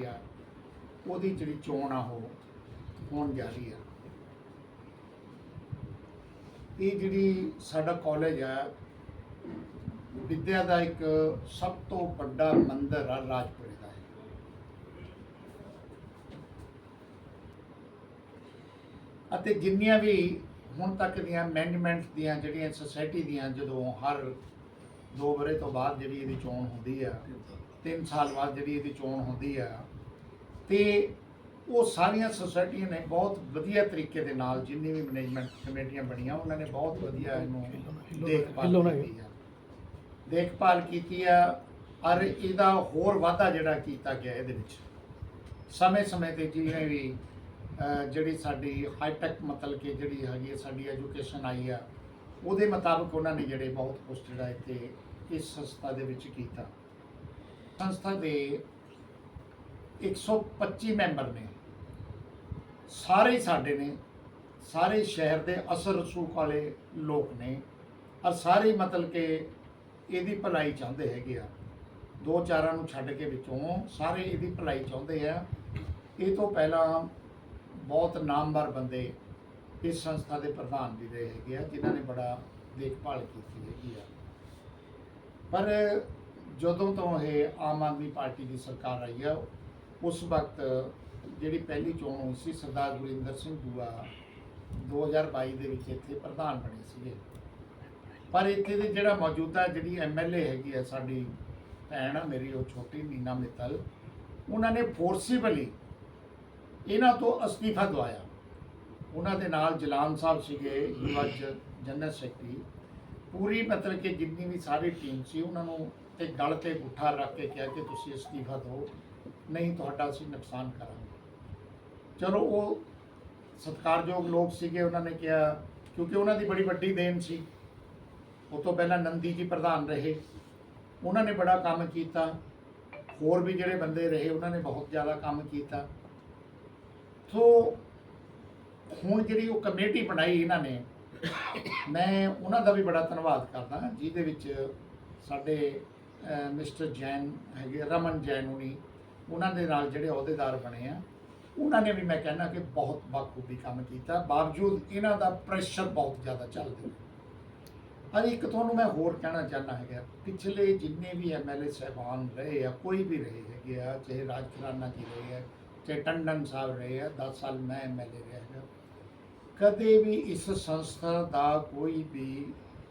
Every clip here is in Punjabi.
ਹੈਗੀ ਆ ਉਹਦੀ ਜਿਹੜੀ ਚੋਣ ਆ ਉਹ ਹੋਣ ਜਾ ਰਹੀ ਆ ਇਹ ਜਿਹੜੀ ਸਾਡਾ ਕਾਲਜ ਆ, ਵਿਦਿਆ ਦਾ ਇੱਕ ਸਭ ਤੋਂ ਵੱਡਾ ਮੰਦਿਰ ਆ ਰਾਜਪੁਰੇ ਦਾ। ਅਤੇ ਜਿੰਨੀਆਂ ਵੀ ਹੁਣ ਤੱਕ ਦੀਆਂ ਮੈਨੇਜਮੈਂਟ ਦੀਆਂ ਜਿਹੜੀਆਂ ਸੁਸਾਇਟੀ ਦੀਆਂ ਜਦੋਂ ਹਰ ਦੋ ਬਰੇ ਤੋਂ ਬਾਅਦ ਜਿਹੜੀ ਇਹਦੀ ਚੋਣ ਹੁੰਦੀ ਆ 3 ਸਾਲ ਬਾਅਦ ਜਿਹੜੀ ਇਹਦੀ ਚੋਣ ਹੁੰਦੀ ਆ ਤੇ ਉਹ ਸਾਰੀਆਂ ਸੁਸਾਇਟੀਆਂ ਨੇ ਬਹੁਤ ਵਧੀਆ ਤਰੀਕੇ ਦੇ ਨਾਲ ਜਿੰਨੀ ਵੀ ਮੈਨੇਜਮੈਂਟ ਕਮੇਟੀਆਂ ਬਣੀਆਂ ਉਹਨਾਂ ਨੇ ਬਹੁਤ ਵਧੀਆ ਇਹਨੂੰ ਦੇਖਭਾਲ ਕੀਤੀ ਆ। ਦੇਖਭਾਲ ਕੀਤੀ ਆ ਔਰ ਇਹਦਾ ਹੋਰ ਵਾਧਾ ਜਿਹੜਾ ਕੀਤਾ ਗਿਆ ਇਹਦੇ ਵਿੱਚ। ਸਮੇਂ-ਸਮੇਂ ਤੇ ਜਿਵੇਂ ਵੀ ਜਿਹੜੀ ਸਾਡੀ ਹਾਈਟੈਕ ਮਤਲਬ ਕਿ ਜਿਹੜੀ ਹੈਗੀ ਸਾਡੀ ਐਜੂਕੇਸ਼ਨ ਆਈ ਆ ਉਹਦੇ ਮੁਤਾਬਕ ਉਹਨਾਂ ਨੇ ਜਿਹੜੇ ਬਹੁਤ ਕੁਝ ਜਿਹੜਾ ਇੱਥੇ ਇਸ ਸੰਸਥਾ ਦੇ ਵਿੱਚ ਕੀਤਾ। ਸੰਸਥਾ ਦੇ 125 ਮੈਂਬਰ ਨੇ। ਸਾਰੇ ਸਾਡੇ ਨੇ, ਸਾਰੇ ਸ਼ਹਿਰ ਦੇ ਅਸਰ ਰਸੂਖ ਵਾਲੇ ਲੋਕ ਨੇ ਔਰ ਸਾਰੇ ਮਤਲਬ ਕਿ ਇਹਦੀ ਭਲਾਈ ਚਾਹੁੰਦੇ ਹੈਗੇ ਆ। ਦੋ ਚਾਰਾਂ ਨੂੰ ਛੱਡ ਕੇ ਵਿੱਚੋਂ ਸਾਰੇ ਇਹਦੀ ਭਲਾਈ ਚਾਹੁੰਦੇ ਆ। ਇਹ ਤੋਂ ਪਹਿਲਾਂ ਬਹੁਤ ਨਾਮਵਰ ਬੰਦੇ ਇਸ ਸੰਸਥਾ ਦੇ ਪ੍ਰਧਾਨ ਵੀ ਰਹੇ ਹੈਗੇ ਆ, ਜਿਨ੍ਹਾਂ ਨੇ ਬੜਾ ਦੇਖਭਾਲ ਕੀਤੀ ਹੈਗੀ ਆ। ਪਰ ਜਦੋਂ ਤੋਂ ਇਹ ਆਮ ਆਦਮੀ ਪਾਰਟੀ ਦੀ ਸਰਕਾਰ ਆਈ ਆ, ਉਸ ਵਕਤ ਜਿਹੜੀ ਪਹਿਲੀ ਚੋਣ ਹੋਈ ਸੀ, ਸਰਦਾਰ ਗੁਰਿੰਦਰ ਸਿੰਘ ਦੂਆ 2022 ਦੇ ਵਿੱਚ ਇੱਥੇ ਪ੍ਰਧਾਨ ਬਣੇ ਸੀਗੇ। ਪਰ ਇੱਥੇ ਦੇ ਜਿਹੜਾ ਮੌਜੂਦਾ ਜਿਹੜੀ ਐਮਐਲਏ ਹੈਗੀ ਆ, ਸਾਡੀ ਭੈਣ ਆ ਮੇਰੀ, ਉਹ ਛੋਟੀ ਨੀਨਾ ਮਿੱਤਲ, ਉਹਨਾਂ ਨੇ ਫੋਰਸੀਬਲੀ ਇਹਨਾਂ ਤੋਂ ਅਸਤੀਫਾ ਦਵਾਇਆ। ਉਹਨਾਂ ਦੇ ਨਾਲ ਜਲਾਨ ਸਾਹਿਬ ਸੀਗੇ ਯੁਵਾ ਜਨਰਲ ਸੈਕਟਰੀ। ਪੂਰੀ ਮਤਲਬ ਕਿ ਜਿੰਨੀ ਵੀ ਸਾਰੀ ਟੀਮ ਸੀ, ਉਹਨਾਂ ਨੂੰ ਤੇ ਗਲ ਤੇ ਗੁੱਠਾ ਰੱਖ ਕੇ ਕਿਹਾ ਕਿ ਤੁਸੀਂ ਅਸਤੀਫਾ ਦਿਓ, ਨਹੀਂ ਤੁਹਾਡਾ ਅਸੀਂ ਨੁਕਸਾਨ ਕਰਾਂਗੇ। ਚਲੋ ਉਹ ਸਤਿਕਾਰਯੋਗ ਲੋਕ ਸੀਗੇ, ਉਹਨਾਂ ਨੇ ਕਿਹਾ, ਕਿਉਂਕਿ ਉਹਨਾਂ ਦੀ ਬੜੀ ਵੱਡੀ ਦੇਣ ਸੀ। ਉਹ ਤੋਂ ਪਹਿਲਾਂ ਨੰਦੀ ਜੀ ਪ੍ਰਧਾਨ ਰਹੇ। ਉਹਨਾਂ ਨੇ ਬੜਾ ਕੰਮ ਕੀਤਾ। ਹੋਰ ਵੀ ਜਿਹੜੇ ਬੰਦੇ ਰਹੇ, ਉਹਨਾਂ ਨੇ ਬਹੁਤ ਜ਼ਿਆਦਾ ਕੰਮ ਕੀਤਾ। ਸੋ ਹੁਣ ਜਿਹੜੀ ਉਹ ਕਮੇਟੀ ਬਣਾਈ ਇਹਨਾਂ ਨੇ ਮੈਂ ਉਹਨਾਂ ਦਾ ਵੀ ਬੜਾ ਧੰਨਵਾਦ ਕਰਦਾ, ਜਿਹਦੇ ਵਿੱਚ ਸਾਡੇ ਮਿਸਟਰ ਜੈਨ ਹੈਗੇ ਰਮਨ ਜੈਨ ਹੁਣੀ, ਉਹਨਾਂ ਦੇ ਨਾਲ ਜਿਹੜੇ ਅਹੁਦੇਦਾਰ ਬਣੇ ਆ, ਉਹਨਾਂ ਨੇ ਵੀ ਮੈਂ ਕਹਿੰਦਾ ਕਿ ਬਹੁਤ ਬਾਖੂਬੀ ਕੰਮ ਕੀਤਾ, ਬਾਵਜੂਦ ਇਹਨਾਂ ਦਾ ਪ੍ਰੈਸ਼ਰ ਬਹੁਤ ਜ਼ਿਆਦਾ ਚੱਲ ਰਿਹਾ। ਅਰੇ ਇੱਕ ਤੁਹਾਨੂੰ ਮੈਂ ਹੋਰ ਕਹਿਣਾ ਚਾਹੁੰਦਾ ਹੈਗਾ, ਪਿਛਲੇ ਜਿੰਨੇ ਵੀ ਐਮਐਲਏ ਸਹਿਬਾਨ ਰਹੇ ਆ, ਕੋਈ ਵੀ ਰਹੇ ਹੈਗੇ ਆ, ਚਾਹੇ ਰਾਜ ਖਰਾਨਾ ਜੀ ਰਹੇ ਆ, ਚਾਹੇ ਟੰਡਨ ਸਾਹਿਬ ਰਹੇ ਆ 10 ਸਾਲ ਮੈਂ ਐਮਐਲਏ ਰਿਹਾ ਹੈਗਾ ਕਦੇ ਵੀ ਇਸ ਸੰਸਥਾ ਦਾ ਕੋਈ ਵੀ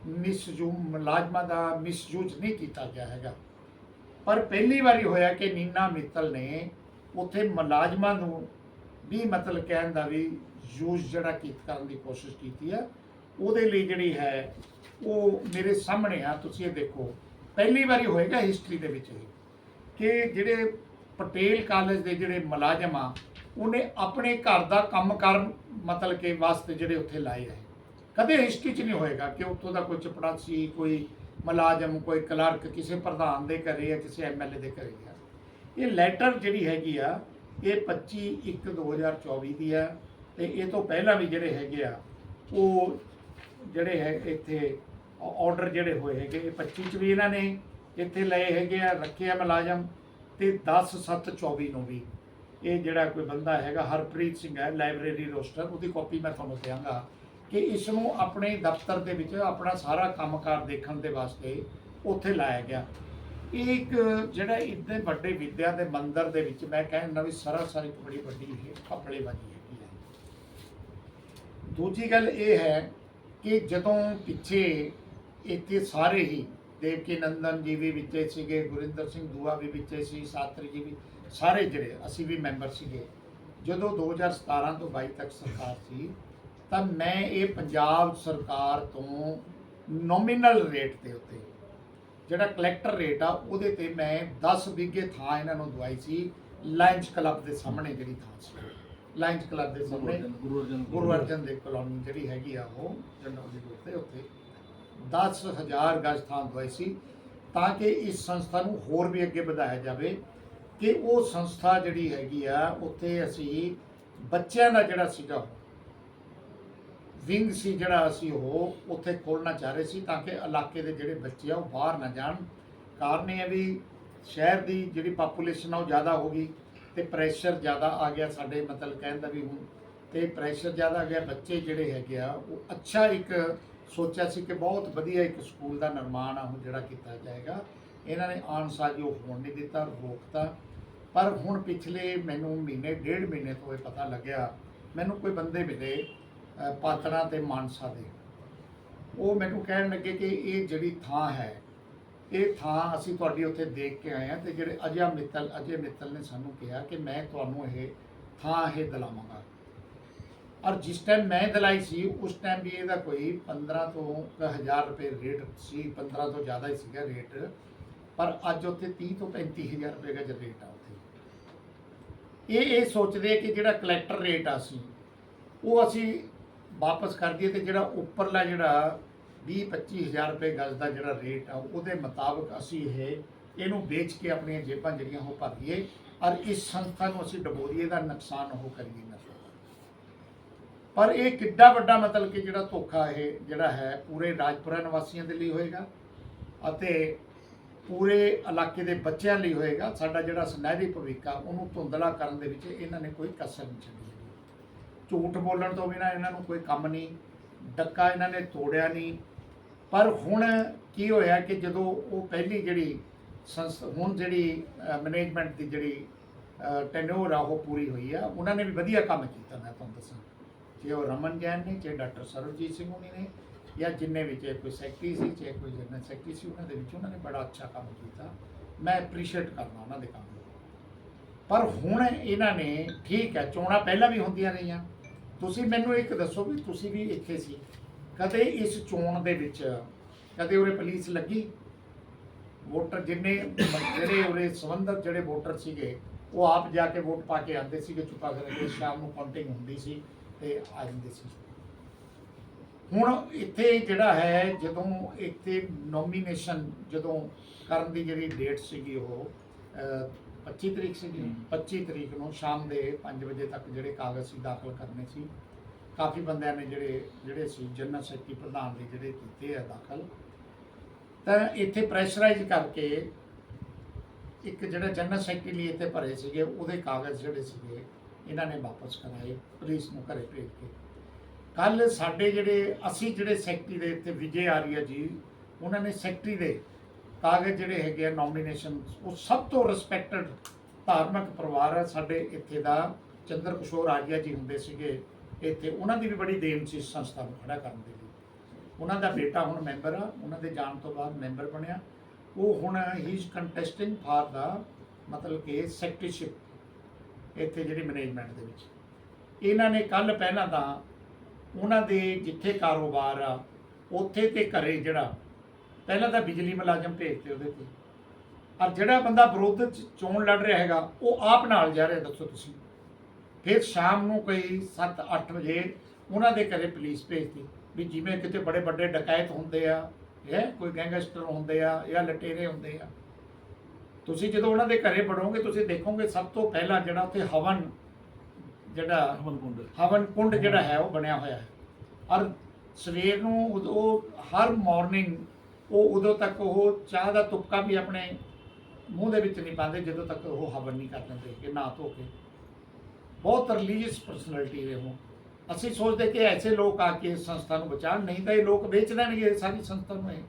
ਮਿਸਯੂ ਮੁਲਾਜ਼ਮਾਂ ਦਾ ਮਿਸਯੂਜ ਨਹੀਂ ਕੀਤਾ ਗਿਆ ਹੈਗਾ। ਪਰ ਪਹਿਲੀ ਵਾਰੀ ਹੋਇਆ ਕਿ ਨੀਨਾ ਮਿੱਤਲ ਨੇ ਉੱਥੇ ਮੁਲਾਜ਼ਮਾਂ ਨੂੰ ਵੀ ਮਤਲਬ ਕਹਿਣ ਦਾ ਵੀ ਯੂਜ਼ ਜਿਹੜਾ ਕੀਤ ਕਰਨ ਦੀ ਕੋਸ਼ਿਸ਼ ਕੀਤੀ ਆ, ਉਹਦੇ ਲਈ ਜਿਹੜੀ ਹੈ, ਉਹ ਮੇਰੇ ਸਾਹਮਣੇ ਆ, ਤੁਸੀਂ ਇਹ ਦੇਖੋ। ਪਹਿਲੀ ਵਾਰੀ ਹੋਏਗਾ ਹਿਸਟਰੀ ਦੇ ਵਿੱਚ ਇਹ ਕਿ ਜਿਹੜੇ ਪਟੇਲ ਕਾਲਜ ਦੇ ਜਿਹੜੇ ਮੁਲਾਜ਼ਮ ਆ ਉਹਨੇ ਆਪਣੇ ਘਰ ਦਾ ਕੰਮ ਕਰਨ ਮਤਲਬ ਕਿ ਵਾਸਤੇ ਜਿਹੜੇ ਉੱਥੇ ਲਾਏ ਹੈ ਕਦੇ ਹਿਸਟਰੀ 'ਚ ਨਹੀਂ ਹੋਏਗਾ ਕਿ ਉੱਥੋਂ ਦਾ ਕੋਈ ਚਪੜਾਸੀ ਕੋਈ ਮੁਲਾਜ਼ਮ, ਕੋਈ ਕਲਰਕ ਕਿਸੇ ਪ੍ਰਧਾਨ ਦੇ ਘਰੇ ਜਾਂ ਕਿਸੇ ਐਮਐਲਏ ਦੇ ਘਰੇ ਆ। ਇਹ ਲੈਟਰ ਜਿਹੜੀ ਹੈਗੀ ਆ, ਇਹ 25 1 2024 ਦੀ ਆ ਤੇ ਇਹ ਤੋਂ ਪਹਿਲਾਂ ਵੀ ਜਿਹੜੇ ਹੈਗੇ ਆ, ਉਹ ਜਿਹੜੇ ਹੈ ਇੱਥੇ ਆਰਡਰ ਜਿਹੜੇ ਹੋਏ ਹੈਗੇ, ਇਹ 25 ਚ ਵੀ ਇਹਨਾਂ ਨੇ ਇੱਥੇ ਲਏ ਹੈਗੇ ਆ, ਰੱਖੇ ਆ ਮੁਲਾਜ਼ਮ ਤੇ 10 7 24 ਨੂੰ ਵੀ। ਇਹ ਜਿਹੜਾ ਕੋਈ ਬੰਦਾ ਹੈਗਾ, ਹਰਪ੍ਰੀਤ ਸਿੰਘ ਹੈ, ਲਾਇਬ੍ਰੇਰੀ ਰੋਸਟਰ, ਉਹਦੀ ਕਾਪੀ ਮੈਂ ਤੁਹਾਨੂੰ ਦਿਆਂਗਾ ਕਿ ਇਸ ਨੂੰ ਆਪਣੇ ਦਫ਼ਤਰ ਦੇ ਵਿੱਚ ਆਪਣਾ ਸਾਰਾ ਕੰਮਕਾਰ ਦੇਖਣ ਦੇ ਵਾਸਤੇ ਉੱਥੇ ਲਾਇਆ ਗਿਆ। ਇਹ ਇੱਕ ਜਿਹੜਾ ਇੱਥੇ ਵੱਡੇ ਵਿਦਿਆ ਦੇ ਮੰਦਰ ਦੇ ਵਿੱਚ ਮੈਂ ਕਹਿੰਦਾ ਵੀ ਸਰਾਸਰ ਇੱਕ ਬੜੀ ਵੱਡੀ ਇਹ ਕਪੜੇ ਵਾਲੀ ਹੈਗੀ ਹੈ। ਦੂਜੀ ਗੱਲ ਇਹ ਹੈ ਕਿ ਜਦੋਂ ਪਿੱਛੇ ਇੱਥੇ ਸਾਰੇ ਹੀ ਦੇਵਕੀ ਨੰਦਨ ਜੀ ਵੀ ਵਿੱਚੇ ਸੀਗੇ, ਗੁਰਿੰਦਰ ਸਿੰਘ ਦੂਆ ਵੀ ਵਿੱਚੇ ਸੀ ਸਾਤਰੀ ਜੀ ਵੀ ਸਾਰੇ ਜਿਹੜੇ ਅਸੀਂ ਵੀ ਮੈਂਬਰ ਸੀਗੇ ਜਦੋਂ 2017 ਤੋਂ 22 ਤੱਕ ਸਰਕਾਰ ਸੀ ਤਾਂ ਮੈਂ ਇਹ ਪੰਜਾਬ ਸਰਕਾਰ ਤੋਂ ਨੋਮੀਨਲ ਰੇਟ ਦੇ ਉੱਤੇ ਜਿਹੜਾ ਕਲੈਕਟਰ ਰੇਟ ਆ ਉਹਦੇ ਤੇ ਮੈਂ 10 ਵਿਗੇ ਥਾਂ ਇਹਨਾਂ ਨੂੰ ਦਵਾਈ ਸੀ ਲਾਇਨਸ ਕਲੱਬ ਦੇ ਸਾਹਮਣੇ ਜਿਹੜੀ ਥਾਂ ਸੀ। ਲਾਇਨਸ ਕਲੱਬ ਦੇ ਸਾਹਮਣੇ ਗੁਰੂ ਅਰਜਨ ਦੇਵ ਕਲੋਨੀ ਜਿਹੜੀ ਹੈਗੀ ਆ ਉਹ ਜਨਰਲ ਦੀ ਰੋਡ ਤੇ ਉੱਥੇ 10000 ਗਜ ਥਾਂ ਦਵਾਈ ਸੀ ਤਾਂ ਕਿ ਇਸ ਸੰਸਥਾ ਨੂੰ ਹੋਰ ਵੀ ਅੱਗੇ ਵਧਾਇਆ ਜਾਵੇ। ਕਿ ਉਹ ਸੰਸਥਾ ਜਿਹੜੀ ਹੈਗੀ ਆ, ਉੱਥੇ ਅਸੀਂ ਬੱਚਿਆਂ ਦਾ ਜਿਹੜਾ ਸੀਗਾ, ਵਿੰਗ ਸੀ ਜਿਹੜਾ ਅਸੀਂ ਉਹ ਉੱਥੇ ਖੋਲਣਾ ਚਾਹ ਰਹੇ ਸੀ ਤਾਂ ਕਿ ਇਲਾਕੇ ਦੇ ਜਿਹੜੇ ਬੱਚੇ ਆ ਉਹ ਬਾਹਰ ਨਾ ਜਾਣ। ਕਾਰਨ ਇਹ ਹੈ ਵੀ ਸ਼ਹਿਰ ਦੀ ਜਿਹੜੀ ਪਾਪੂਲੇਸ਼ਨ ਆ ਉਹ ਜ਼ਿਆਦਾ ਹੋ ਗਈ ਤੇ ਪ੍ਰੈਸ਼ਰ ਜ਼ਿਆਦਾ ਆ ਗਿਆ ਸਾਡੇ ਮਤਲਬ ਕਹਿਣ ਦਾ ਵੀ ਹੁਣ। ਤੇ ਪ੍ਰੈਸ਼ਰ ਜ਼ਿਆਦਾ ਆ ਗਿਆ, ਬੱਚੇ ਜਿਹੜੇ ਹੈਗੇ ਆ, ਉਹ ਅੱਛਾ ਇੱਕ ਸੋਚਿਆ ਸੀ ਕਿ ਬਹੁਤ ਵਧੀਆ ਇੱਕ ਸਕੂਲ ਦਾ ਨਿਰਮਾਣ ਆ ਹੁਣ ਜਿਹੜਾ ਕੀਤਾ ਜਾਏਗਾ। ਇਹਨਾਂ ਨੇ ਆਉਣ ਸਾਰ ਜੋ ਹੋਣ ਨਹੀਂ ਦਿੱਤਾ, ਰੋਕਤਾ। ਪਰ ਹੁਣ ਪਿਛਲੇ ਮੈਨੂੰ ਮਹੀਨੇ ਡੇਢ ਮਹੀਨੇ ਤੋਂ ਇਹ ਪਤਾ ਲੱਗਿਆ ਮੈਨੂੰ ਕੋਈ ਬੰਦੇ ਮਿਲੇ ਅ, ਪਾਤੜਾ ਤੇ ਮਾਨਸਾ ਦੇ। ਉਹ ਮੈਨੂੰ ਕਹਿਣ ਲੱਗੇ ਕਿ ਇਹ ਜਿਹੜੀ ਥਾਂ ਹੈ ਇਹ ਥਾਂ ਅਸੀਂ ਤੁਹਾਡੀ ਉੱਥੇ ਦੇਖ ਕੇ ਆਏ ਹਾਂ ਤੇ ਜਿਹੜੇ ਅਜੇ ਮਿੱਤਲ ਅਜੇ ਮਿੱਤਲ ਨੇ ਸਾਨੂੰ ਕਿਹਾ ਕਿ ਮੈਂ ਤੁਹਾਨੂੰ ਇਹ ਥਾਂ ਇਹ ਦਿਲਾਵਾਂਗਾ। ਔਰ ਜਿਸ ਟਾਈਮ ਮੈਂ ਦਿਲਾਈ ਸੀ ਉਸ ਟਾਈਮ ਵੀ ਇਹਦਾ ਕੋਈ 15 ਤੋਂ 1000 ਰੁਪਏ ਰੇਟ ਸੀ 15 ਤੋਂ ਜ਼ਿਆਦਾ ਹੀ ਸੀਗਾ ਰੇਟ ਪਰ ਅੱਜ ਉੱਥੇ 30 ਤੋਂ 35000 ਰੁਪਏ ਦਾ ਰੇਟ ਆ। ਇਹ ਇਹ ਸੋਚਦੇ ਕਿ ਜਿਹੜਾ ਕਲੈਕਟਰ ਰੇਟ ਆ ਸੀ ਉਹ ਅਸੀਂ ਵਾਪਸ ਕਰ ਦਈਏ ਤੇ ਜਿਹੜਾ ਉੱਪਰਲਾ ਜਿਹੜਾ 20 25000 ਰੁਪਏ ਗਜ਼ ਦਾ ਜਿਹੜਾ ਰੇਟ ਆ, ਉਹਦੇ ਮੁਤਾਬਕ ਅਸੀਂ ਇਹ, ਇਹਨੂੰ ਵੇਚ ਕੇ ਆਪਣੀਆਂ ਜੇਬਾਂ ਜਿਹੜੀਆਂ ਉਹ ਭਰ ਲਈਏ ਔਰ ਇਸ ਸੰਸਥਾ ਨੂੰ ਅਸੀਂ ਡਬੋਰੀਏ ਦਾ ਨੁਕਸਾਨ ਉਹ ਕਰੀਏ ਨਾ ਪਰ ਇਹ ਕਿੱਡਾ ਵੱਡਾ ਮਤਲਬ ਕਿ ਜਿਹੜਾ ਧੋਖਾ ਇਹ ਜਿਹੜਾ ਹੈ, ਪੂਰੇ ਰਾਜਪੁਰਾ ਨਿਵਾਸੀਆਂ ਦੇ ਲਈ ਹੋਏਗਾ ਅਤੇ ਪੂਰੇ ਇਲਾਕੇ ਦੇ ਬੱਚਿਆਂ ਲਈ ਹੋਏਗਾ, ਸਾਡਾ ਜਿਹੜਾ ਸੁਨਹਿਰੀ ਭਵਿੱਖ ਆ, ਉਹਨੂੰ ਧੁੰਦਲਾ ਕਰਨ ਦੇ ਵਿੱਚ ਇਹਨਾਂ ਨੇ ਕੋਈ ਕਸਰ ਨਹੀਂ ਛੱਡੀ ਝੂਠ ਬੋਲਣ ਤੋਂ ਬਿਨਾਂ ਇਹਨਾਂ ਨੂੰ ਕੋਈ ਕੰਮ ਨਹੀਂ, ਡੱਕਾ ਇਹਨਾਂ ਨੇ ਤੋੜਿਆ ਨਹੀਂ। ਪਰ ਹੁਣ ਕੀ ਹੋਇਆ ਕਿ ਜਦੋਂ ਉਹ ਪਹਿਲੀ ਜਿਹੜੀ ਸੰਸ, ਹੁਣ ਜਿਹੜੀ ਮੈਨੇਜਮੈਂਟ ਦੀ ਜਿਹੜੀ ਟੈਨੋਰ ਆ, ਉਹ ਪੂਰੀ ਹੋਈ ਆ, ਉਹਨਾਂ ਨੇ ਵੀ ਵਧੀਆ ਕੰਮ ਕੀਤਾ, ਮੈਂ ਤੁਹਾਨੂੰ ਦੱਸਾਂ। ਜੇ ਉਹ ਰਮਨ ਜੈਨ ਨੇ ਚਾਹੇ ਡਾਕਟਰ ਸਰਵਜੀਤ ਸਿੰਘ ਹੋਣੀ ਨੇ ਜਾਂ ਜਿੰਨੇ ਵੀ, ਚਾਹੇ ਕੋਈ ਸੈਕਟਰੀ ਸੀ, ਚਾਹੇ ਕੋਈ ਜਨਰਲ ਸੈਕਟਰੀ ਸੀ, ਉਹਨਾਂ ਦੇ ਵਿੱਚ ਉਹਨਾਂ ਨੇ ਬੜਾ ਅੱਛਾ ਕੰਮ ਕੀਤਾ। ਮੈਂ ਐਪਰੀਸ਼ੀਏਟ ਕਰਦਾ ਉਹਨਾਂ ਦੇ ਕੰਮ ਨੂੰ। ਪਰ ਹੁਣ ਇਹਨਾਂ ਨੇ, ਠੀਕ ਹੈ, ਚੋਣਾਂ ਪਹਿਲਾਂ ਵੀ ਹੁੰਦੀਆਂ ਰਹੀਆਂ। ਤੁਸੀਂ ਮੈਨੂੰ ਇੱਕ ਦੱਸੋ ਵੀ ਤੁਸੀਂ ਵੀ ਇੱਥੇ ਸੀ। ਕਦੇ ਇਸ ਚੋਣ ਦੇ ਵਿੱਚ, ਕਦੇ ਉਰੇ ਪੁਲਿਸ ਲੱਗੀ? ਵੋਟਰ ਜਿੰਨੇ, ਜਿਹੜੇ ਉਰੇ ਸੰਬੰਧਤ ਜਿਹੜੇ ਵੋਟਰ ਸੀਗੇ, ਉਹ ਆਪ ਜਾ ਕੇ ਵੋਟ ਪਾ ਕੇ ਆਉਂਦੇ ਸੀਗੇ ਚੁੱਪਾ ਕਰਕੇ ਸ਼ਾਮ ਨੂੰ ਕਾਊਂਟਿੰਗ ਹੁੰਦੀ ਸੀ ਤੇ ਆ ਜਾਂਦੇ ਸੀ। ਹੁਣ ਇੱਥੇ ਜਿਹੜਾ ਹੈ ਜਦੋਂ ਇੱਥੇ ਨੋਮੀਨੇਸ਼ਨ ਜਦੋਂ ਕਰਨ ਦੀ ਜਿਹੜੀ ਡੇਟ ਸੀਗੀ ਉਹ ਅਹ, 25 ਤਰੀਕ ਸੀਗੀ। ਹਮ। 25 ਤਰੀਕ ਨੂੰ ਸ਼ਾਮ ਦੇ 5 ਵਜੇ ਤੱਕ ਜਿਹੜੇ ਕਾਗਜ਼ ਸੀ ਦਾਖਲ ਕਰਨੇ ਸੀ ਕਾਫੀ ਬੰਦਿਆਂ ਨੇ ਜਿਹੜੇ ਜਿਹੜੇ ਸੀ ਜਨਰਲ ਸੈਕਟਰੀ ਪ੍ਰਧਾਨ ਦੇ ਜਿਹੜੇ ਕੀਤੇ ਆ ਦਾਖਲ। ਤਾਂ ਇੱਥੇ ਪ੍ਰੈਸ਼ਰਾਈਜ਼ ਕਰਕੇ ਇੱਕ ਜਿਹੜਾ ਜਨਰਲ ਸੈਕਟਰੀ ਲਈ ਇੱਥੇ ਭਰੇ ਸੀਗੇ ਉਹਦੇ ਕਾਗਜ਼ ਜਿਹੜੇ ਸੀਗੇ ਇਹਨਾਂ ਨੇ ਵਾਪਸ ਕਰਾਏ ਪੁਲਿਸ ਨੂੰ ਘਰੇ ਭੇਜ ਕੇ। ਕੱਲ ਸਾਡੇ ਜਿਹੜੇ, ਅਸੀਂ ਜਿਹੜੇ ਸੈਕਟਰੀ ਦੇ ਇੱਥੇ ਵਿਜੇ ਆਰੀਆ ਜੀ, ਉਹਨਾਂ ਨੇ ਸੈਕਟਰੀ ਦੇ ਕਾਗਜ਼ ਜਿਹੜੇ ਹੈਗੇ ਆ ਨੋਮੀਨੇਸ਼ਨ ਉਹ ਸਭ ਤੋਂ ਰਿਸਪੈਕਟਡ ਧਾਰਮਿਕ ਪਰਿਵਾਰ ਹੈ ਸਾਡੇ ਇੱਥੇ ਦਾ। ਚੰਦਰ ਕਿਸ਼ੋਰ ਆਰੀਆ ਜੀ ਹੁੰਦੇ ਸੀਗੇ ਇੱਥੇ, ਉਹਨਾਂ ਦੀ ਵੀ ਬੜੀ ਦੇਣ ਸੀ ਇਸ ਸੰਸਥਾ ਨੂੰ ਖੜਾ ਕਰਨ ਦੇ ਲਈ। ਉਹਨਾਂ ਦਾ ਬੇਟਾ ਹੁਣ ਮੈਂਬਰ ਆ, ਉਹਨਾਂ ਦੇ ਜਾਣ ਤੋਂ ਬਾਅਦ ਮੈਂਬਰ ਬਣਿਆ। ਉਹ ਹੁਣ ਹੀ ਇਜ਼ ਕੰਟੈਸਟਿੰਗ ਫਾਰ ਦਾ ਮਤਲਬ ਕਿ ਸੈਕਟਰੀਸ਼ਿਪ ਇੱਥੇ ਜਿਹੜੀ ਮੈਨੇਜਮੈਂਟ ਦੇ ਵਿੱਚ। ਇਹਨਾਂ ਨੇ ਕੱਲ ਪਹਿਲਾਂ ਤਾਂ ਉਹਨਾਂ ਦੇ ਜਿੱਥੇ ਕਾਰੋਬਾਰ ਆ, ਉੱਥੇ ਤੇ ਘਰੇ ਜਿਹੜਾ, ਪਹਿਲਾਂ ਤਾਂ ਬਿਜਲੀ ਮੁਲਾਜ਼ਮ ਭੇਜਦੇ ਉਹਦੇ ਤੇ। ਔਰ ਜਿਹੜਾ ਬੰਦਾ ਵਿਰੋਧ ਚ ਚੋਣ ਲੜ ਰਿਹਾ ਹੈਗਾ, ਉਹ ਆਪ ਨਾਲ ਜਾ ਰਿਹਾ, ਦੱਸੋ ਤੁਸੀਂ। ਫਿਰ ਸ਼ਾਮ ਨੂੰ ਕੋਈ 7-8 ਵਜੇ ਉਹਨਾਂ ਦੇ ਘਰੇ ਪੁਲਿਸ ਭੇਜਦੀ ਵੀ ਜਿਵੇਂ ਕਿਤੇ ਬੜੇ ਵੱਡੇ ਡਕੈਤ ਹੁੰਦੇ ਆ, ਹੈ, ਕੋਈ ਗੈਂਗਸਟਰ ਹੁੰਦੇ ਆ ਜਾਂ ਲਟੇਰੇ ਹੁੰਦੇ ਆ। ਤੁਸੀਂ ਜਦੋਂ ਉਹਨਾਂ ਦੇ ਘਰੇ ਵੜੋਗੇ, ਤੁਸੀਂ ਦੇਖੋਗੇ ਸਭ ਤੋਂ ਪਹਿਲਾਂ ਜਿਹੜਾ ਉੱਥੇ ਹਵਨ ਜਿਹੜਾ ਹਮਨ ਕੁੰਡ ਹਵਨ ਕੁੰਡ ਜਿਹੜਾ ਹੈ ਉਹ ਬਣਿਆ ਹੋਇਆ ਹੈ। ਔਰ ਸਵੇਰ ਨੂੰ ਉਦ- ਉਹ ਹਰ ਮਾਰਨਿੰਗ ਉਹ ਉਦੋਂ ਤੱਕ ਉਹ ਚਾਹ ਦਾ ਤੁਪਕਾ ਵੀ ਆਪਣੇ ਮੂੰਹ ਦੇ ਵਿੱਚ ਨਹੀਂ ਪਾਉਂਦੇ ਜਦੋਂ ਤੱਕ ਉਹ ਹਵਨ ਨਹੀਂ ਕਰ ਲੈਂਦੇ ਕਿ ਨਾ ਧੋ ਕੇ। ਬਹੁਤ ਰਿਲੀਜੀਅਸ ਪਰਸਨੈਲਿਟੀ ਰਹੇ ਹੋ ਅਸੀਂ ਸੋਚਦੇ ਕਿ ਐਸੇ ਲੋਕ ਆ ਕੇ ਇਸ ਸੰਸਥਾ ਨੂੰ ਬਚਾਉਣ ਨਹੀਂ ਤਾਂ ਇਹ ਲੋਕ ਵੇਚ ਇਹ ਸਾਰੀ ਸੰਸਥਾ ਨੂੰ ਇਹ।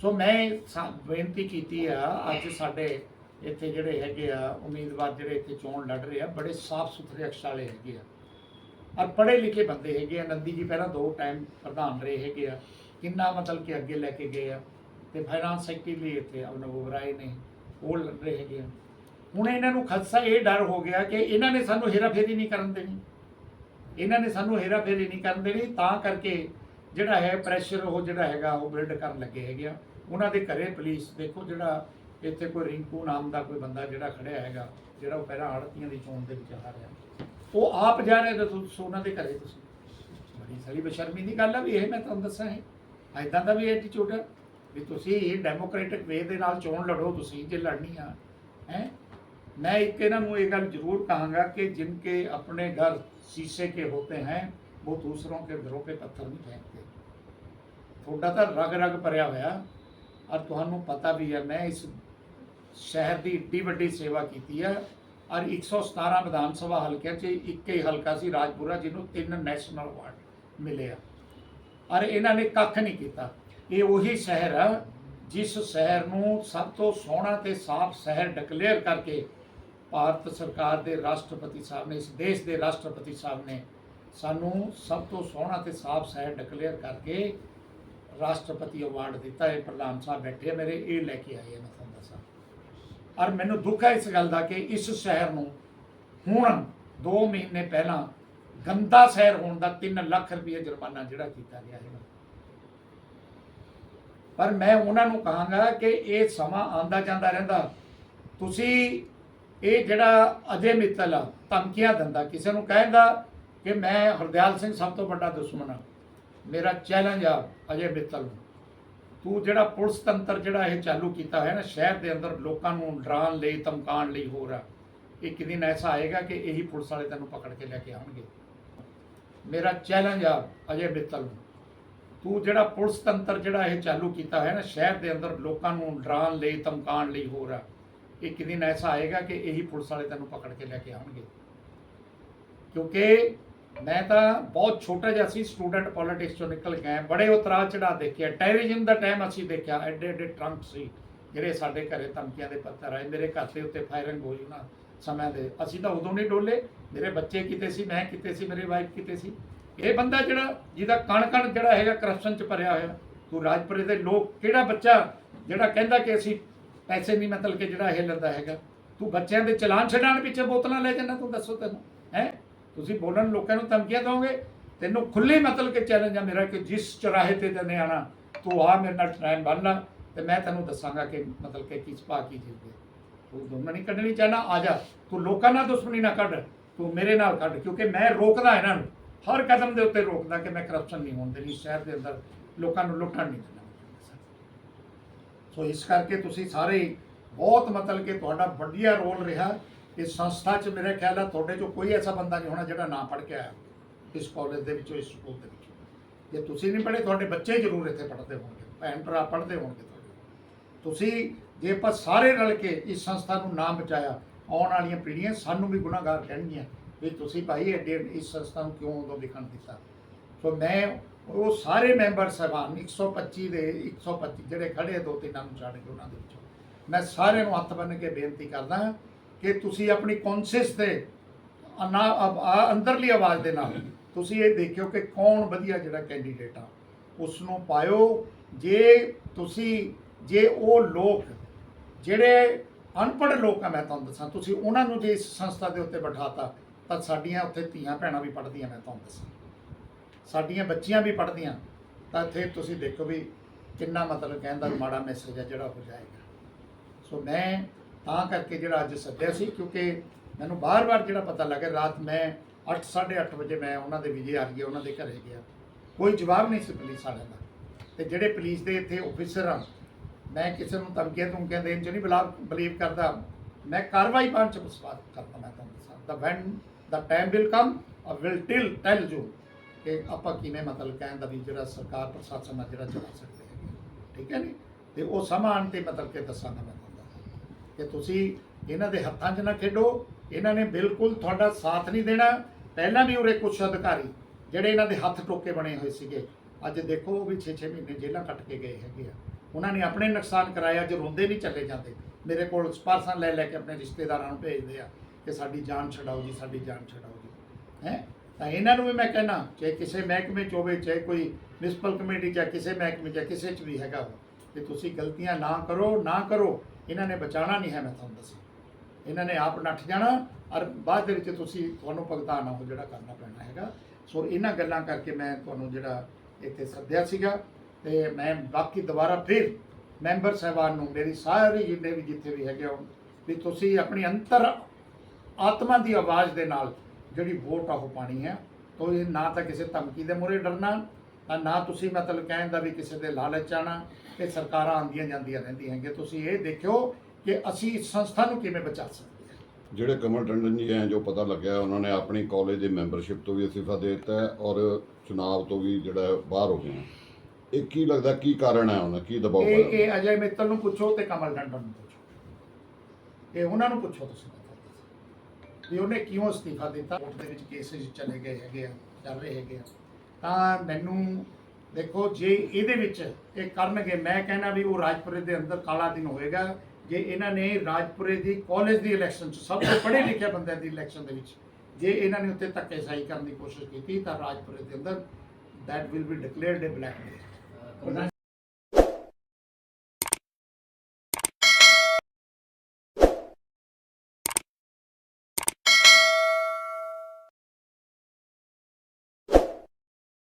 ਸੋ ਮੈਂ ਸਾ- ਬੇਨਤੀ ਕੀਤੀ ਆ ਅੱਜ ਸਾਡੇ ਇੱਥੇ ਜਿਹੜੇ ਹੈਗੇ ਆ, ਉਮੀਦਵਾਰ ਜਿਹੜੇ ਇੱਥੇ ਚੋਣ ਲੜ ਰਹੇ ਆ, ਬੜੇ ਸਾਫ਼ ਸੁਥਰੇ ਅਕਸ਼ ਵਾਲੇ ਹੈਗੇ ਆ। ਔਰ ਪੜ੍ਹੇ ਲਿਖੇ ਬੰਦੇ ਹੈਗੇ ਆ। ਨੰਦੀ ਜੀ ਪਹਿਲਾਂ ਦੋ ਟਾਈਮ ਪ੍ਰਧਾਨ ਰਹੇ ਹੈਗੇ ਆ। ਕਿੰਨਾ ਮਤਲਬ ਕਿ ਅੱਗੇ ਲੈ ਕੇ ਗਏ ਆ। ਤੇ ਫਾਈਨਾਂਸ ਸੈਕਟਰੀ ਲਈ ਇੱਥੇ ਅਵਨਵ ਬਰਾਏ ਨੇ, ਉਹ ਲੜ ਰਹੇ ਹੈਗੇ ਆ। ਹੁਣ ਇਹਨਾਂ ਨੂੰ ਖਦਸ਼ਾ ਇਹ ਡਰ ਹੋ ਗਿਆ ਕਿ ਇਹਨਾਂ ਨੇ ਸਾਨੂੰ ਹੇਰਾਫੇਰੀ ਨਹੀਂ ਕਰਨ ਦੇਣੀ। ਇਹਨਾਂ ਨੇ ਸਾਨੂੰ ਹੇਰਾਫੇਰੀ ਨਹੀਂ ਕਰਨ ਦੇਣੀ, ਤਾਂ ਕਰਕੇ ਜਿਹੜਾ ਹੈ ਪ੍ਰੈਸ਼ਰ ਉਹ ਜਿਹੜਾ ਹੈਗਾ, ਉਹ ਬਿਲਡ ਕਰਨ ਲੱਗੇ ਹੈਗੇ ਆ। ਉਹਨਾਂ ਦੇ ਘਰੇ ਪੁਲਿਸ ਦੇਖੋ ਜਿਹੜਾ ਇੱਥੇ ਕੋਈ ਰਿੰਕੂ ਨਾਮ ਦਾ ਕੋਈ ਬੰਦਾ ਜਿਹੜਾ ਖੜਿਆ ਹੈਗਾ ਜਿਹੜਾ ਉਹ ਪਹਿਲਾਂ ਆੜਤੀਆਂ ਦੀ ਚੋਣ ਦੇ ਵਿੱਚ ਆ ਰਿਹਾ ਉਹ ਆਪ ਜਾ ਰਿਹਾ ਤੇ ਤੁਸੀਂ ਉਹਨਾਂ ਦੇ ਘਰੇ ਤੁਸੀਂ ਬੜੀ ਸਾਰੀ ਬਸ਼ਰਮੀ ਦੀ ਗੱਲ ਆ ਵੀ ਇਹ ਮੈਂ ਤੁਹਾਨੂੰ ਦੱਸਾਂ ਹੈ ਐਦਾਂ ਦਾ ਵੀ ਐਟੀਟਿਊਡ ਹੈ ਵੀ ਤੁਸੀਂ ਡੈਮੋਕ੍ਰੈਟਿਕ ਵੇ ਦੇ ਨਾਲ ਚੋਣ ਲੜੋ ਤੁਸੀਂ ਜੇ ਲੜਨੀ ਆ ਹੈ मैं एक ਇਹਨਾਂ ਨੂੰ ਇਹ ਗੱਲ ਜ਼ਰੂਰ ਕਹਾਂਗਾ ਕਿ जिनके अपने घर शीशे के होते हैं वो दूसरों के घरों पे पत्थर नहीं फेंकते ਤੁਹਾਡਾ ਤਾਂ ਰਗ ਰਗ ਭਰਿਆ ਹੋਇਆ ਔਰ ਤੁਹਾਨੂੰ ਪਤਾ ਵੀ ਹੈ ਮੈਂ ਇਸ ਸ਼ਹਿਰ ਦੀ ਏਡੀ ਵੱਡੀ ਸੇਵਾ ਕੀਤੀ ਹੈ ਔਰ 117 ਵਿਧਾਨ ਸਭਾ ਹਲਕਿਆਂ 'ਚ ਇੱਕ ਹੀ ਹਲਕਾ ਸੀ ਰਾਜਪੁਰਾ, ਜਿਹਨੂੰ ਤਿੰਨ ਨੈਸ਼ਨਲ ਅਵਾਰਡ ਮਿਲੇ ਆ ਔਰ ਇਹਨਾਂ ਨੇ ਕੱਖ ਨਹੀਂ ਕੀਤਾ। ਇਹ ਉਹੀ ਸ਼ਹਿਰ ਆ, ਜਿਸ ਸ਼ਹਿਰ ਨੂੰ ਸਭ ਤੋਂ ਸੋਹਣਾ ਤੇ ਸਾਫ਼ ਸ਼ਹਿਰ ਡਿਕਲੇਅਰ ਕਰਕੇ ਭਾਰਤ ਸਰਕਾਰ ਦੇ ਰਾਸ਼ਟਰਪਤੀ ਸਾਹਿਬ ਨੇ, ਇਸ ਦੇਸ਼ ਦੇ ਰਾਸ਼ਟਰਪਤੀ ਸਾਹਿਬ ਨੇ ਸਾਨੂੰ ਸਭ ਤੋਂ ਸੋਹਣਾ ਤੇ ਸਾਫ਼ ਸ਼ਹਿਰ ਡਿਕਲੇਅਰ ਕਰਕੇ ਰਾਸ਼ਟਰਪਤੀ ਅਵਾਰਡ ਦਿੱਤਾ। ਇਹ ਪ੍ਰਧਾਨ ਸਾਹਿਬ ਬੈਠੇ ਆ ਮੇਰੇ, ਇਹ ਲੈ ਕੇ ਆਏ ਆ ਮੈਂ ਤੁਹਾਨੂੰ ਦੱਸਾਂ। ਔਰ ਮੈਨੂੰ ਦੁੱਖ ਹੈ ਇਸ ਗੱਲ ਦਾ ਕਿ ਇਸ ਸ਼ਹਿਰ ਨੂੰ ਹੁਣ 2 ਮਹੀਨੇ ਪਹਿਲਾਂ ਗੰਦਾ ਸ਼ਹਿਰ ਹੋਣ ਦਾ 3 ਲੱਖ ਰੁਪਏ ਜੁਰਮਾਨਾ ਜਿਹੜਾ ਕੀਤਾ ਗਿਆ ਹੈ ਪਰ ਮੈਂ ਉਹਨਾਂ ਨੂੰ ਕਹਾਂਗਾ ਕਿ ਇਹ ਸਮਾਂ ਆਂਦਾ ਜਾਂਦਾ ਰਹਿੰਦਾ। ਤੁਸੀਂ ਇਹ ਜਿਹੜਾ ਅਜੇ ਮਿੱਤਲ ਆ, ਧਮਕੀਆਂ ਦਿੰਦਾ, ਕਿਸੇ ਨੂੰ ਕਹਿੰਦਾ ਕਿ ਮੈਂ ਹਰਦਿਆਲ ਸਿੰਘ ਸਭ ਤੋਂ ਵੱਡਾ ਦੁਸ਼ਮਣ ਆ। ਮੇਰਾ ਚੈਲੰਜ ਆ ਅਜੇ ਮਿੱਤਲ ਨੂੰ। ਤੂੰ ਜਿਹੜਾ ਪੁਲਿਸ ਤੰਤਰ ਜਿਹੜਾ ਇਹ ਚਾਲੂ ਕੀਤਾ ਹੈ ਨਾ, ਸ਼ਹਿਰ ਦੇ ਅੰਦਰ ਲੋਕਾਂ ਨੂੰ ਡਰਾਉਣ ਲਈ, ਧਮਕਾਉਣ ਲਈ ਹੋ ਰਿਹਾ। ਇੱਕ ਦਿਨ ਐਸਾ ਆਏਗਾ ਕਿ ਇਹੀ ਪੁਲਿਸ ਵਾਲੇ ਤੈਨੂੰ ਪਕੜ ਕੇ ਲੈ ਕੇ ਆਉਣਗੇ। ਮੇਰਾ ਚੈਲੰਜ ਆ ਅਜੇ ਮਿੱਤਲ ਨੂੰ। ਤੂੰ ਜਿਹੜਾ ਪੁਲਿਸ ਤੰਤਰ ਜਿਹੜਾ ਇਹ ਚਾਲੂ ਕੀਤਾ ਹੈ ਨਾ, ਸ਼ਹਿਰ ਦੇ ਅੰਦਰ ਲੋਕਾਂ ਨੂੰ ਡਰਾਉਣ ਲਈ, ਧਮਕਾਉਣ ਲਈ ਹੋ ਰਿਹਾ। ਇੱਕ ਦਿਨ ਐਸਾ ਆਏਗਾ ਕਿ ਇਹੀ ਪੁਲਿਸ ਵਾਲੇ ਤੈਨੂੰ ਪਕੜ ਕੇ ਲੈ ਕੇ ਆਉਣਗੇ। ਕਿਉਂਕਿ ਮੈਂ ਤਾਂ ਬਹੁਤ ਛੋਟਾ ਜਿਹਾ ਸੀ ਸਟੂਡੈਂਟ ਪੋਲਿਟਿਕਸ ਚੋਂ ਨਿਕਲ ਕੇ ਆਇਆ। ਬੜੇ ਉਤਰਾਅ ਚੜਾ ਦੇਖਿਆ ਟੈਰਰਿਜ਼ਮ ਦਾ ਟਾਈਮ ਅਸੀਂ ਦੇਖਿਆ। ਐਡੇ ਐਡੇ ਟਰੰਪ ਸੀ, ਜਿਹੜੇ ਸਾਡੇ ਘਰੇ ਧਮਕੀਆਂ ਦੇ ਪੱਤਰ ਆਏ। ਮੇਰੇ ਘਰ ਦੇ ਉੱਤੇ ਫਾਇਰਿੰਗ ਹੋਈ ਨਾ ਸਮੇਂ ਦੇ। ਅਸੀਂ ਤਾਂ ਉਦੋਂ ਨਹੀਂ ਡੋਲੇ। ਮੇਰੇ ਬੱਚੇ ਕਿਤੇ ਸੀ, ਮੈਂ ਕਿਤੇ ਸੀ, ਮੇਰੇ ਵਾਈਫ ਕਿਤੇ ਸੀ। ਇਹ ਬੰਦਾ ਜਿਹੜਾ, ਜਿਹਦਾ ਕਣ ਕਣ ਜਿਹੜਾ ਹੈਗਾ ਕਰਪਸ਼ਨ ਚ ਭਰਿਆ ਹੋਇਆ। ਤੂੰ ਰਾਜਪੁਰੇ ਦੇ ਲੋਕ, ਕਿਹੜਾ ਬੱਚਾ ਜਿਹੜਾ ਕਹਿੰਦਾ ਕਿ ਅਸੀਂ ਪੈਸੇ ਨਹੀਂ, ਮਤਲਬ ਕਿ ਜਿਹੜਾ ਇਹ ਲੈਂਦਾ ਹੈਗਾ। ਤੂੰ ਬੱਚਿਆਂ ਦੇ ਚਲਾਨ ਛਡਾਉਣ ਪਿੱਛੇ ਬੋਤਲਾਂ ਲੈ ਜਾਂਦਾ ਤੂੰ ਦੱਸੋ ਤੈਨੂੰ, ਹੈ? ਤੁਸੀਂ ਬੋਲਣ ਲੋਕਾਂ ਨੂੰ ਧਮਕੀਆਂ ਦੋਗੇ ਤੈਨੂੰ ਖੁੱਲੇ ਮਤਲਬ ਕਿ ਚੈਲੰਜ ਆ ਮੇਰਾ ਕਿ ਜਿਸ ਚਰਾਹੇ ਤੇ ਤੈਨੇ ਆਣਾ ਤੂੰ ਆ ਮੇਰੇ ਨਾਲ ਟਾਈਮ ਬੰਨਣਾ ਤੇ ਮੈਂ ਤੈਨੂੰ ਦੱਸਾਂਗਾ ਕਿ ਮਤਲਬ ਕਿ ਕਿਸ ਪਾ ਕੀ ਜਿੱਦੇ ਤੂੰ ਦੁਸ਼ਮਣੀ ਕੱਢਣੀ ਚਾਹਨਾ, ਆ ਜਾ। ਤੂੰ ਲੋਕਾਂ ਨਾਲ ਦੁਸ਼ਮਣੀ ਨਾ ਕੱਢ, ਤੂੰ ਮੇਰੇ ਨਾਲ ਕੱਢ, ਕਿਉਂਕਿ ਮੈਂ ਰੋਕਦਾ ਇਹਨਾਂ ਨੂੰ। ਹਰ ਕਦਮ ਦੇ ਉੱਤੇ ਰੋਕਦਾ ਕਿ ਮੈਂ ਕਰਪਸ਼ਨ ਨਹੀਂ ਹੋਣ ਦੇਣੀ, ਸ਼ਹਿਰ ਦੇ ਅੰਦਰ ਲੋਕਾਂ ਨੂੰ ਲੁੱਟਣ ਨਹੀਂ ਦੇਣਾ। ਸੋ ਇਸ ਕਰਕੇ ਤੁਸੀਂ ਸਾਰੇ ਬਹੁਤ ਮਤਲਬ ਕਿ ਤੁਹਾਡਾ ਵਧੀਆ ਰੋਲ ਰਿਹਾ। ਇਸ ਸੰਸਥਾ 'ਚ ਮੇਰੇ ਖਿਆਲ ਆ ਤੁਹਾਡੇ 'ਚੋਂ ਕੋਈ ਐਸਾ ਬੰਦਾ ਨਹੀਂ ਹੋਣਾ ਜਿਹੜਾ ਨਾ ਪੜ੍ਹ ਕੇ ਆਇਆ ਇਸ ਕਾਲਜ ਦੇ ਵਿੱਚੋਂ, ਇਸ ਸਕੂਲ ਦੇ ਵਿੱਚੋਂ। ਜੇ ਤੁਸੀਂ ਨਹੀਂ ਪੜ੍ਹੇ, ਤੁਹਾਡੇ ਬੱਚੇ ਜ਼ਰੂਰ ਇੱਥੇ ਪੜ੍ਹਦੇ ਹੋਣਗੇ, ਭੈਣ ਭਰਾ ਪੜ੍ਹਦੇ ਹੋਣਗੇ ਤੁਹਾਡੇ। ਤੁਸੀਂ ਜੇ ਆਪਾਂ ਸਾਰੇ ਰਲ ਕੇ ਇਸ ਸੰਸਥਾ ਨੂੰ ਨਾਮ ਬਚਾਇਆ, ਆਉਣ ਵਾਲੀਆਂ ਪੀੜ੍ਹੀਆਂ ਸਾਨੂੰ ਵੀ ਗੁਨਾਹਗਾਰ ਕਹਿਣਗੀਆਂ ਵੀ ਤੁਸੀਂ ਭਾਈ ਐਡੇ ਇਸ ਸੰਸਥਾ ਨੂੰ ਕਿਉਂ ਉਦੋਂ ਵਿਖਣ ਦਿੱਤਾ? ਸੋ ਮੈਂ ਉਹ ਸਾਰੇ ਮੈਂਬਰ ਸਾਹਿਬਾਨ 125 ਦੇ 125 ਜਿਹੜੇ ਖੜੇ ਦੋ ਤਿੰਨਾਂ ਨੂੰ ਛੱਡ ਕੇ ਉਹਨਾਂ ਦੇ ਵਿੱਚੋਂ, ਮੈਂ ਸਾਰਿਆਂ ਨੂੰ ਹੱਥ ਬੰਨ੍ਹ ਕੇ ਬੇਨਤੀ ਕਰਦਾ ਕਿ ਤੁਸੀਂ ਆਪਣੀ ਕੌਨਸ਼ੀਅਸ ਤੇ ਅਨਾ ਆ- ਅੰਦਰਲੀ ਆਵਾਜ਼ ਦੇ ਨਾਲ ਤੁਸੀਂ ਇਹ ਦੇਖਿਓ ਕਿ ਕੌਣ ਵਧੀਆ ਜਿਹੜਾ ਕੈਂਡੀਡੇਟ ਆ। ਉਸ ਨੂੰ ਪਾਇਓ। ਜੇ ਤੁਸੀਂ ਜੇ ਉਹ ਲੋਕ ਜਿਹੜੇ ਅਨਪੜ੍ਹ ਲੋਕ ਆ, ਮੈਂ ਤੁਹਾਨੂੰ ਦੱਸਾਂ, ਤੁਸੀਂ ਉਹਨਾਂ ਨੂੰ ਜੇ ਇਸ ਸੰਸਥਾ ਦੇ ਉੱਤੇ ਬਿਠਾਤਾ, ਤਾਂ ਸਾਡੀਆਂ ਉੱਥੇ ਧੀਆਂ ਭੈਣਾਂ ਵੀ ਪੜ੍ਹਦੀਆਂ, ਮੈਂ ਤੁਹਾਨੂੰ ਦੱਸਾਂ। ਸਾਡੀਆਂ ਬੱਚੀਆਂ ਵੀ ਪੜ੍ਹਦੀਆਂ, ਤਾਂ ਇੱਥੇ ਤੁਸੀਂ ਦੇਖੋ ਵੀ ਕਿੰਨਾ ਮਤਲਬ ਕਹਿੰਦਾ ਮਾੜਾ ਮੈਸੇਜ ਹੈ ਜਿਹੜਾ ਹੋ ਜਾਏਗਾ। ਸੋ ਮੈਂ ਤਾਂ ਕਰਕੇ ਜਿਹੜਾ ਅੱਜ ਸੱਦਿਆ ਸੀ, ਕਿਉਂਕਿ ਮੈਨੂੰ ਬਾਰ-ਬਾਰ ਜਿਹੜਾ ਪਤਾ ਲੱਗਾ ਰਾਤ ਮੈਂ 8:30 ਵਜੇ ਮੈਂ ਉਹਨਾਂ ਦੇ ਵਿਜੇ ਆ ਗਏ ਉਹਨਾਂ ਦੇ ਘਰੇ ਗਿਆ। ਕੋਈ ਜਵਾਬ ਨਹੀਂ ਸੀ ਪੁਲਿਸ ਵਾਲਿਆਂ ਦਾ। ਤੇ ਜਿਹੜੇ ਪੁਲਿਸ ਦੇ ਇੱਥੇ ਆਫੀਸਰ ਆ, ਮੈਂ ਕਿਸੇ ਨੂੰ ਧਮਕੀਆਂ ਧਮਕੀਆਂ ਦੇਣ ਚ ਨਹੀਂ ਬਲੀਵ ਕਰਦਾ। ਮੈਂ ਕਾਰਵਾਈ ਪਾਉਣ ਚ ਵਿਸ਼ਵਾਸ ਕਰਦਾ ਮੈਂ ਤੁਹਾਨੂੰ ਦੱਸਾਂ ਦਾ when the time will come I will tell tell you ਕਿ ਆਪਾਂ ਕਿਵੇਂ ਮਤਲਬ ਕਹਿਣ ਦਾ ਵੀ ਜਿਹੜਾ ਸਰਕਾਰ, ਪ੍ਰਸ਼ਾਸਨ ਆ ਜਿਹੜਾ ਚਲਾ ਸਕਦੇ ਹੈਗੇ ਠੀਕ ਹੈ ਨਹੀਂ ਤੇ ਉਹ ਸਮਾਂ ਤੇ ਮਤਲਬ ਕਿ ਦੱਸਾਂਗਾ ਮੈਂ ਕਿ ਤੁਸੀਂ ਇਹਨਾਂ ਦੇ ਹੱਥਾਂ 'ਚ ਨਾ ਖੇਡੋ। ਇਹਨਾਂ ਨੇ ਬਿਲਕੁਲ ਤੁਹਾਡਾ ਸਾਥ ਨਹੀਂ ਦੇਣਾ। ਪਹਿਲਾਂ ਵੀ ਉਰੇ ਕੁਝ ਅਧਿਕਾਰੀ ਜਿਹੜੇ ਇਹਨਾਂ ਦੇ ਹੱਥ ਟੋਕੇ ਬਣੇ ਹੋਏ ਸੀਗੇ, ਅੱਜ ਦੇਖੋ ਉਹ ਵੀ 6-6 ਮਹੀਨੇ ਜੇਲ੍ਹਾਂ ਕੱਟ ਕੇ ਗਏ ਹੈਗੇ ਆ। ਉਹਨਾਂ ਨੇ ਆਪਣੇ ਨੁਕਸਾਨ ਕਰਾਇਆ ਜੋ ਰੋਂਦੇ ਨਹੀਂ ਚੱਲੇ ਜਾਂਦੇ। ਮੇਰੇ ਕੋਲ ਸਪਾਰਸਾਂ ਲੈ ਲੈ ਕੇ ਆਪਣੇ ਰਿਸ਼ਤੇਦਾਰਾਂ ਨੂੰ ਭੇਜਦੇ ਆ ਕਿ ਸਾਡੀ ਜਾਨ ਛਡਾਓ ਜੀ, ਸਾਡੀ ਜਾਨ ਛਡਾਓ ਜੀ। ਹੈ? ਤਾਂ ਇਹਨਾਂ ਨੂੰ ਵੀ ਮੈਂ ਕਹਿਣਾ ਚਾਹੇ ਕਿਸੇ ਮਹਿਕਮੇ 'ਚ ਹੋਵੇ, ਚਾਹੇ ਕੋਈ ਮਿਊਨਿਸਪਲ ਕਮੇਟੀ ਜਾਂ ਕਿਸੇ ਮਹਿਕਮੇ ਜਾਂ ਕਿਸੇ 'ਚ ਵੀ ਹੈਗਾ ਕਿ ਤੁਸੀਂ ਗਲਤੀਆਂ ਨਾ ਕਰੋ ਨਾ ਕਰੋ। ਇਹਨਾਂ ਨੇ ਬਚਾਉਣਾ ਨਹੀਂ ਹੈ, ਮੈਂ ਤੁਹਾਨੂੰ ਦੱਸਿਆ ਇਹਨਾਂ ਨੇ ਆਪ ਨੱਠ ਜਾਣਾ ਔਰ ਬਾਅਦ ਦੇ ਵਿੱਚ ਤੁਸੀਂ ਤੁਹਾਨੂੰ ਭੁਗਤਾਨ ਉਹ ਜਿਹੜਾ ਕਰਨਾ ਪੈਣਾ ਹੈਗਾ। ਸੋ ਇਹਨਾਂ ਗੱਲਾਂ ਕਰਕੇ ਮੈਂ ਤੁਹਾਨੂੰ ਜਿਹੜਾ ਇੱਥੇ ਸੱਦਿਆ ਸੀਗਾ ਤੇ ਮੈਂ ਬਾਕੀ ਦੁਬਾਰਾ ਫਿਰ ਮੈਂਬਰ ਸਾਹਿਬਾਨ ਨੂੰ, ਮੇਰੀ ਸਾਰੀ ਜਿੰਨੇ ਵੀ ਜਿੱਥੇ ਵੀ ਹੈਗੇ ਹੋ ਵੀ ਤੁਸੀਂ ਆਪਣੀ ਅੰਤਰ ਆਤਮਾ ਦੀ ਆਵਾਜ਼ ਦੇ ਨਾਲ ਜਿਹੜੀ ਵੋਟ ਆ ਉਹ ਪਾਣੀ ਹੈ। ਤੋ ਇਹ ਨਾ ਤਾਂ ਕਿਸੇ ਧਮਕੀ ਦੇ ਮੂਹਰੇ ਡਰਨਾ ਤਾਂ ਨਾ ਤੁਸੀਂ ਮਤਲਬ ਕਹਿਣ ਦਾ ਵੀ ਕਿਸੇ ਦੇ ਲਾਲਚ ਆਣਾ ਇਹ ਸਰਕਾਰਾਂ ਆਉਂਦੀਆਂ ਜਾਂਦੀਆਂ ਰਹਿੰਦੀਆਂ ਹੈਗੀਆਂ। ਤੁਸੀਂ ਇਹ ਦੇਖਿਓ ਕਿ ਅਸੀਂ ਇਸ ਸੰਸਥਾ ਨੂੰ ਕਿਵੇਂ ਬਚਾ ਸਕਦੇ ਜਿਹੜੇ ਕਮਲ ਟੰਡਨ ਜੀ ਹੈ ਜੋ ਪਤਾ ਲੱਗਿਆ ਉਹਨਾਂ ਨੇ ਆਪਣੀ ਕਾਲਜ ਦੇ ਮੈਂਬਰਸ਼ਿਪ ਤੋਂ ਵੀ ਅਸਤੀਫਾ ਦੇ ਦਿੱਤਾ ਔਰ ਚੁਣਾਵ ਤੋਂ ਵੀ ਜਿਹੜਾ ਬਾਹਰ ਹੋ ਗਏ ਇਹ ਕੀ ਲੱਗਦਾ ਕੀ ਕਾਰਨ ਹੈ ਉਹਨਾਂ ਕੀ ਦਬਾਅ ਇਹ ਇਹ ਅਜੇ ਮਿੱਤਲ ਨੂੰ ਪੁੱਛੋ ਤੇ ਕਮਲ ਟੰਡਨ ਨੂੰ ਪੁੱਛੋ। ਇਹ ਉਹਨਾਂ ਨੂੰ ਪੁੱਛੋ ਤੁਸੀਂ ਵੀ ਉਹਨੇ ਕਿਉਂ ਅਸਤੀਫਾ ਦਿੱਤਾ? ਕੋਰਟ ਦੇ ਵਿੱਚ ਕੇਸਿਸ ਚਲੇ ਗਏ ਹੈਗੇ ਆ ਚੱਲ ਰਹੇ ਹੈਗੇ ਆ। ਤਾਂ ਮੈਨੂੰ ਦੇਖੋ ਜੇ ਇਹਦੇ ਵਿੱਚ ਇਹ ਕਰਨਗੇ, ਮੈਂ ਕਹਿੰਦਾ ਵੀ ਉਹ ਰਾਜਪੁਰੇ ਦੇ ਅੰਦਰ ਕਾਲਾ ਦਿਨ ਹੋਏਗਾ, ਜੇ ਇਹਨਾਂ ਨੇ ਰਾਜਪੁਰੇ ਦੀ ਕਾਲਜ ਦੀ ਇਲੈਕਸ਼ਨ ਚ ਸਭ ਤੋਂ ਪੜ੍ਹੇ ਲਿਖੇ ਬੰਦਿਆਂ ਦੀ ਇਲੈਕਸ਼ਨ ਦੇ ਵਿੱਚ ਜੇ ਇਹਨਾਂ ਨੇ ਉੱਤੇ ਧੱਕੇਸ਼ਾਹੀ ਕਰਨ ਦੀ ਕੋਸ਼ਿਸ਼ ਕੀਤੀ, ਤਾਂ ਰਾਜਪੁਰੇ ਦੇ ਅੰਦਰ that will be declared a black day.